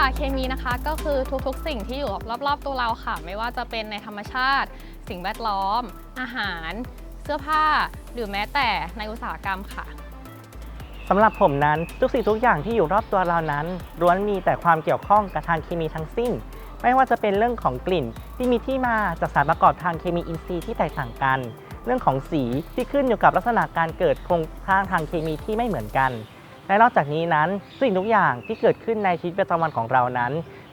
ค่ะเคมีนะคะก็คือทุกๆ สิ่งที่อยู่รอบๆ ตัวเราค่ะ ไม่ว่าจะเป็นในธรรมชาติ สิ่งแวดล้อม อาหาร เสื้อผ้า หรือแม้แต่ในอุตสาหกรรมค่ะสำหรับผมนั้นทุกสิ่งทุกอย่างที่อยู่รอบตัวเรานั้นล้วนมีแต่ความเกี่ยวข้องกับทางเคมีทั้งสิ้น ไม่ว่าจะเป็นเรื่องของกลิ่นที่มีที่มาจากสารประกอบทางเคมีอินทรีย์ที่แตกต่างกัน เรื่องของสีที่ขึ้นอยู่กับลักษณะการเกิดโครงสร้างทางเคมีที่ไม่เหมือนกัน และนอกจากนี้นั้นสิ่งทุกอย่างที่เกิดขึ้นในชีวิตประจำวันของเรานั้น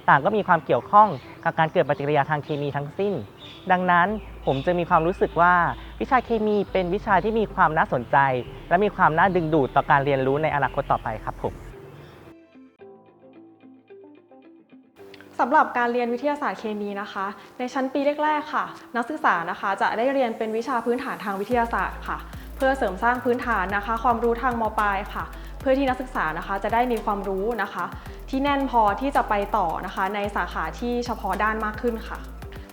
ต่างก็มีความเกี่ยวข้องกับการเกิดปฏิกิริยาทางเคมีทั้งสิ้น ดังนั้นผมจึงมีความรู้สึกว่าวิชาเคมีเป็นวิชาที่มีความน่าสนใจ และมีความน่าดึงดูดต่อการเรียนรู้ในอนาคตต่อไปครับผมสำหรับการเรียนวิทยาศาสตร์เคมีนะคะ ในชั้นปีแรกๆค่ะ นักศึกษานะคะจะได้เรียนเป็นวิชาพื้นฐานทางวิทยาศาสตร์ค่ะ เพื่อเสริมสร้างพื้นฐานนะคะ ความรู้ทางมปลายค่ะ เพื่อที่นักศึกษานะคะจะได้มีความรู้นะคะ ที่แน่นพอที่จะไปต่อนะคะ ในสาขาที่เฉพาะด้านมากขึ้นค่ะ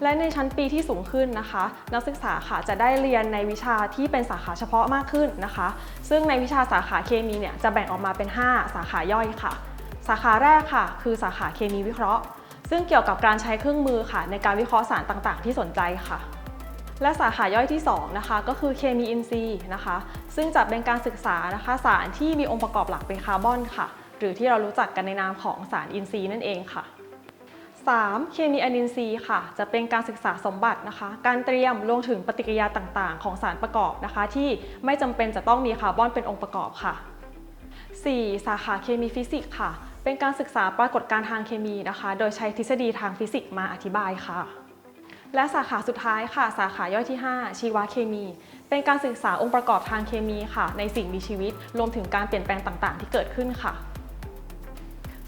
และในชั้นปีที่สูงขึ้นนะคะ นักศึกษาค่ะจะได้เรียนในวิชาที่เป็นสาขาเฉพาะมากขึ้นนะคะ ซึ่งในวิชาสาขาเคมีเนี่ยจะแบ่งออกมาเป็น 5 สาขาย่อยค่ะ สาขาแรกค่ะ คือสาขาเคมีวิเคราะห์ ซึ่งเกี่ยวกับการใช้เครื่องมือค่ะ ในการวิเคราะห์สารต่างๆ ที่สนใจค่ะ และสาขาย่อยที่2นะคะก็คือเคมีอินทรีย์นะคะ ซึ่งจะเป็นการศึกษานะคะสารที่มีองค์ประกอบหลักเป็นคาร์บอนค่ะ หรือที่เรารู้จักกันในนามของสารอินทรีย์นั่นเองค่ะ 3. เคมีอนินทรีย์ค่ะ จะเป็นการศึกษาสมบัตินะคะ การเตรียมรวมถึงปฏิกิริยาต่างๆ ของสารประกอบนะคะ ที่ไม่จำเป็นจะต้องมีคาร์บอนเป็นองค์ประกอบค่ะ 4. สาขาเคมีฟิสิกส์ค่ะ เป็นการศึกษาปรากฏการณ์ทางเคมีนะคะ โดยใช้ทฤษฎีทางฟิสิกส์มาอธิบายค่ะ และสาขาสุดท้ายค่ะ สาขาย่อยที่ 5 ชีวเคมี เป็นการศึกษาองค์ประกอบทางเคมีค่ะ ในสิ่งมีชีวิต รวมถึงการเปลี่ยนแปลงต่างๆ ที่เกิดขึ้นค่ะ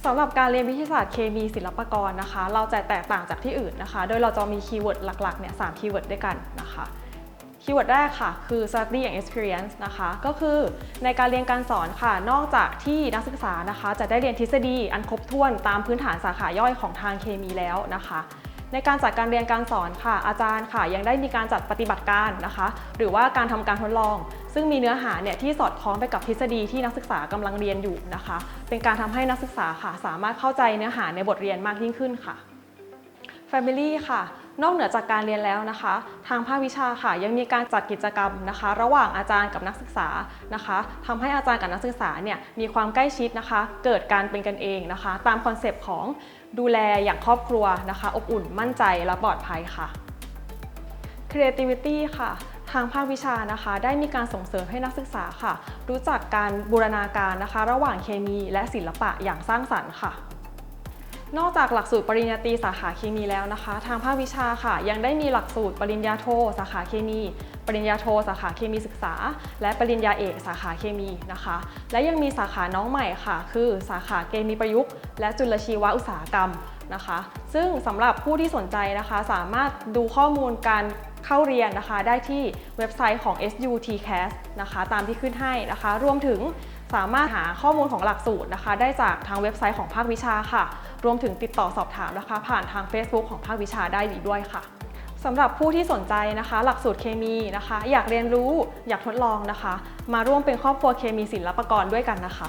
สำหรับการเรียนวิทยาศาสตร์เคมีศิลปากรนะคะ เราจะแตกต่างจากที่อื่นนะคะ โดยเราจะมีคีย์เวิร์ดหลักๆเนี่ยสามคีย์เวิร์ดด้วยกันนะคะคีย์เวิร์ดแรกค่ะ คือ study and experience นะคะ ก็คือในการเรียนการสอนค่ะ นอกจากที่นักศึกษานะคะ จะได้เรียนทฤษฎีอันครบถ้วนตามพื้นฐานสาขาย่อยของทางเคมีแล้วนะคะ ในการจัดการเรียนการสอนค่ะ อาจารย์ค่ะ ยังได้มีการจัดปฏิบัติการนะคะ หรือว่าการทำการทดลอง ซึ่งมีเนื้อหาเนี่ยที่สอดคล้องไปกับทฤษฎีที่นักศึกษากำลังเรียนอยู่นะคะ เป็นการทำให้นักศึกษาค่ะ สามารถเข้าใจเนื้อหาในบทเรียนมากยิ่งขึ้นค่ะ Family ค่ะ นอกเหนือจากการเรียนแล้วนะคะ ทางภาควิชาค่ะยังมีการจัดกิจกรรมนะคะ ระหว่างอาจารย์กับนักศึกษานะคะทำให้อาจารย์กับนักศึกษาเนี่ยมีความใกล้ชิดนะคะ เกิดการเป็นกันเองนะคะ ตามคอนเซปต์ของดูแลอย่างครอบครัวนะคะ อบอุ่นมั่นใจและปลอดภัยค่ะ Creativity ค่ะทางภาควิชานะคะได้มีการส่งเสริมให้นักศึกษาค่ะ รู้จักการบูรณาการนะคะ ระหว่างเคมีและศิลปะอย่างสร้างสรรค์ค่ะ นอกจากหลักสูตรปริญญาตรีสาขาเคมีแล้วนะคะ ทางภาควิชาค่ะ ยังได้มีหลักสูตรปริญญาโท สาขาเคมี ปริญญาโท สาขาเคมีศึกษา และปริญญาเอกสาขาเคมีนะคะ และยังมีสาขาน้องใหม่ค่ะ คือสาขาเคมีประยุกต์ และจุลชีวอุตสาหกรรมนะคะ ซึ่งสำหรับผู้ที่สนใจนะคะ สามารถดูข้อมูลการ เข้าเรียนนะคะได้ที่เว็บไซต์ของ SUTCAS นะคะตามที่ขึ้นให้นะคะ รวมถึงสามารถหาข้อมูลของหลักสูตรนะคะ ได้จากทางเว็บไซต์ของภาควิชาค่ะ รวมถึงติดต่อสอบถามนะคะ ผ่านทาง Facebook ของภาควิชาได้อีกด้วยค่ะสำหรับผู้ที่สนใจนะคะ หลักสูตรเคมีนะคะ อยากเรียนรู้อยากทดลองนะคะ มาร่วมเป็นครอบครัวเคมีศิลปกรด้วยกันนะคะ